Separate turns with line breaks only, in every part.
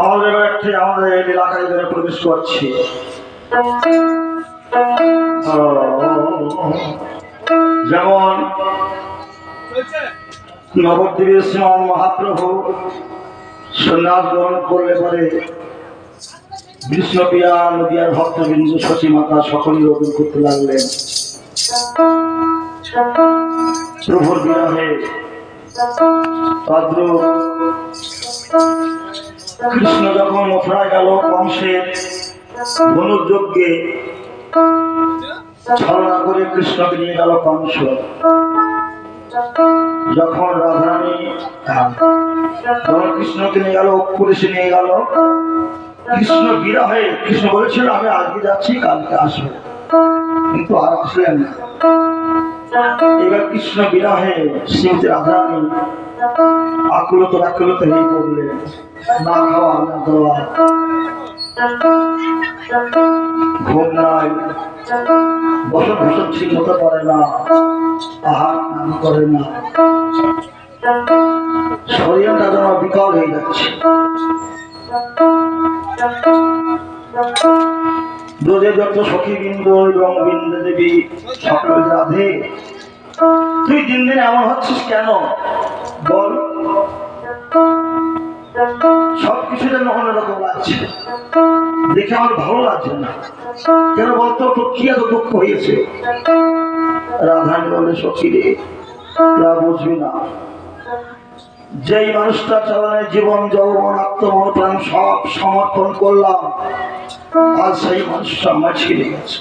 আমাদের একটি আমাদের এলাকায় ধরে প্রবেশ করছি। যেমন নবদ্বীপের শ্রীমান মহাপ্রভু সন্ন্যাস গ্রহণ করলে পরে বিষ্ণুপ্রিয়া নদিয়ার ভক্তবিন্দু শশী মাতা সকলেই রোপণ করতে লাগলেন। তদ্রূপ কৃষ্ণ যখন মথুরায় গেল কংসের ধনুর্যজ্ঞে ছলনা করে কৃষ্ণকে নিয়ে গেল কংস। যখন রাধারানী যখন কৃষ্ণকে নিয়ে গেল পুলিশে নিয়ে গেল, কৃষ্ণ বিরহে, কৃষ্ণ বলেছিল, আমি আজকে যাচ্ছি, কালকে আসব। কিন্তু আর আসলেন না। এবার কৃষ্ণ বিরহে শ্রীমতী রাধারানী আকুলত আকুলত হয়ে পড়লেন না খাওয়া, না দেওয়া। ঘুম নাই বসত ভূষণ ঠিক মতো করে না, আহার নাম করে না। শরীরটা যেন বিকল হয়ে যাচ্ছে। ব্রজের যত সখী বৃন্দ এবং বৃন্দ দেবী সকল রাধে। তুই দিন দিন এমন হচ্ছিস কেন? বল। সব কিছু যেন অন্যরকম লাগছে। দেখে আমার ভালো লাগছে না। কেন বলতো তো কি এত দুঃখ হয়েছে? রাধানি বলে, সখী রে, তোরা বুঝবি না। যেই মানুষটা চালানে জীবন, যৌবন, আত্মমন, প্রাণ সব সমর্পণ করলাম আজ সেই মানুষটা আমার ছিঁড়ে গেছে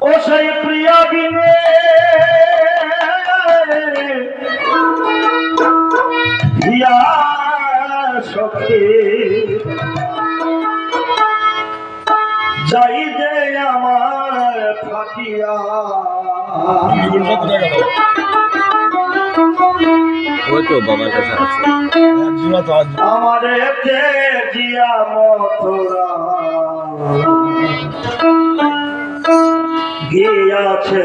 ও সেই প্রিয়া বিনে। আমার ফাটিয়া।
ওই তো বাবার কাছে আছে।
গিয়াছে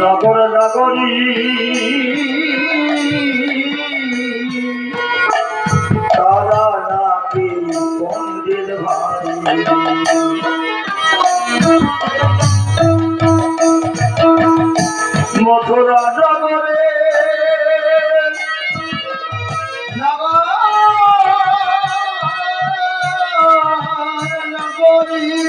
নগর নগরী তারা নাকি পন্ডিত ভাই মথুরা নগরে নগরী। শুনেছি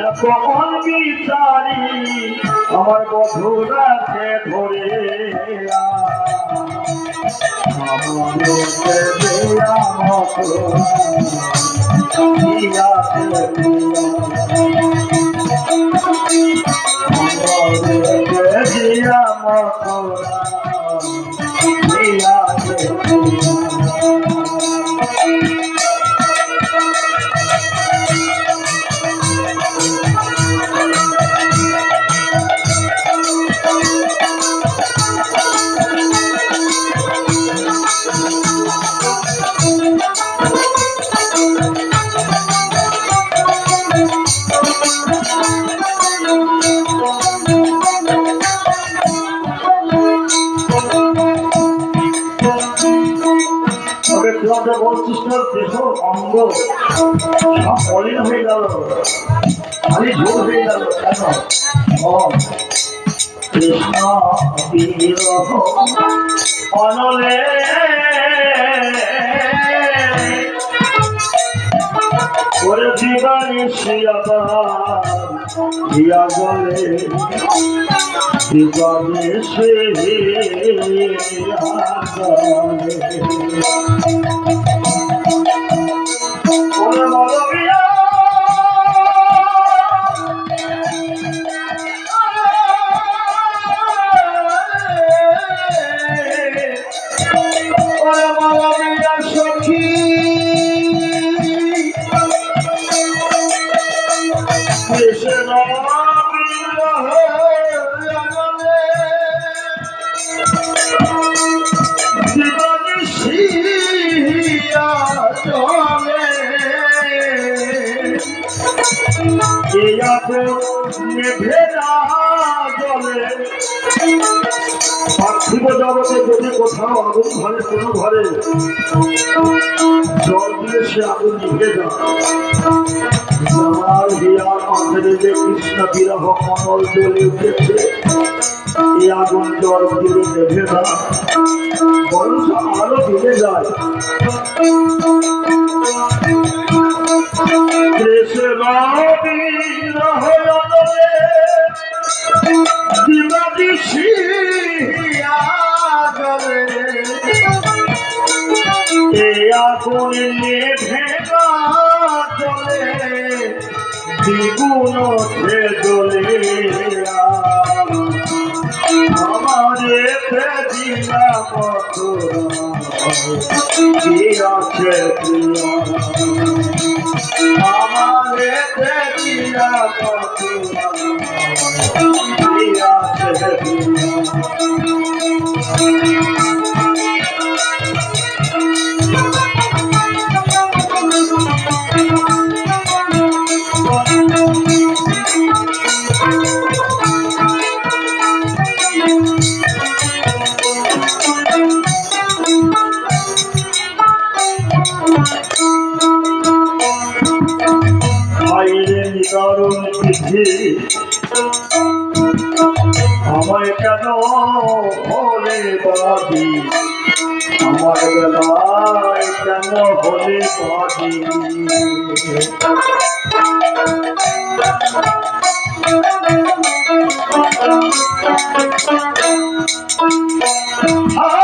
এত বিচারি আমার বধুরাকে ধরে আমার বলছিস না দেহ অঙ্গ সব মলিন হয়ে গেল। খালি ঝোল হয়ে গেল, কেন? কৃষ্ণ অনলে করে জীবনে দিয়া বলে দিবানি সে পার্থিব জগতে যদি কোথাও আগুন ঘরে কোনো ঘরে জল দিয়ে সে আগুন নিভে যায় আমার হিয়ার যে কৃষ্ণ বিরহ কমল জ্বলে উঠেছে এই আগুন জল দিয়ে নেভে না বরঞ্চ আরও ডুবে যায় নেভে না জলে দ্বিগুণ ওঠে জ্বলে আমারে দিলা মথুরা আমারে দিলা মথুরা কেন হলে বাদি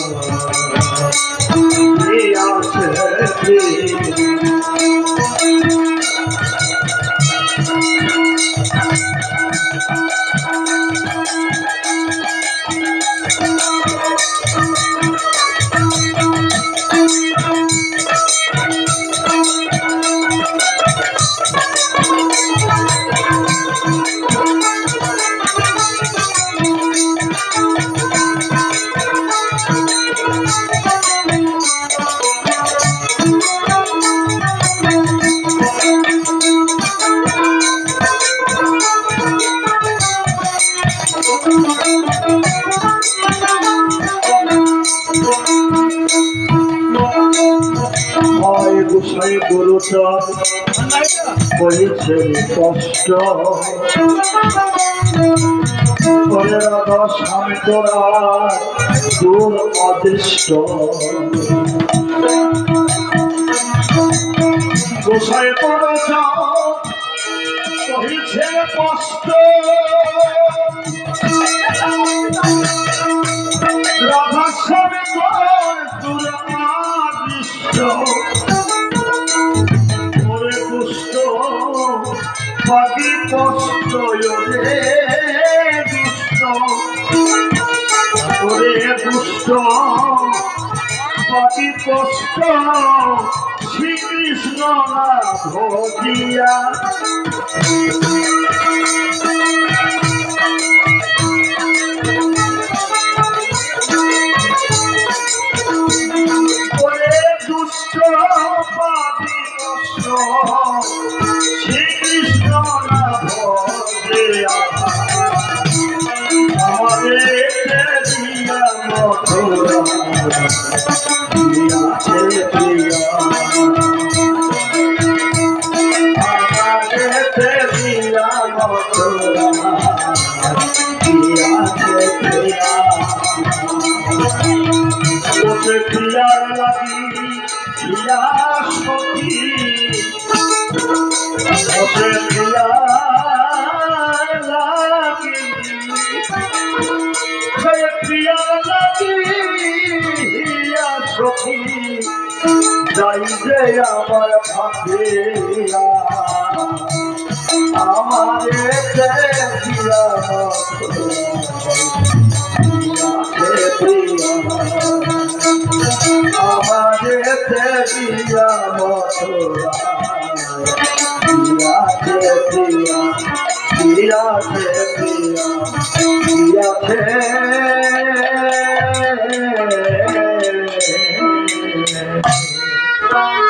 হয়েছে কষ্ট করে রাধা স্বামী তোরা দূর অদৃষ্ট। গোসাই তোরা হয়েছে কষ্ট। পাখি কষ্ট শ্রীকৃষ্ণ না প্রিয়ার লাগি প্রিয়া সখী ওতে লাগি জয় প্রিয়া লাগিয়া সখী যাই যে আমার প্রিয়া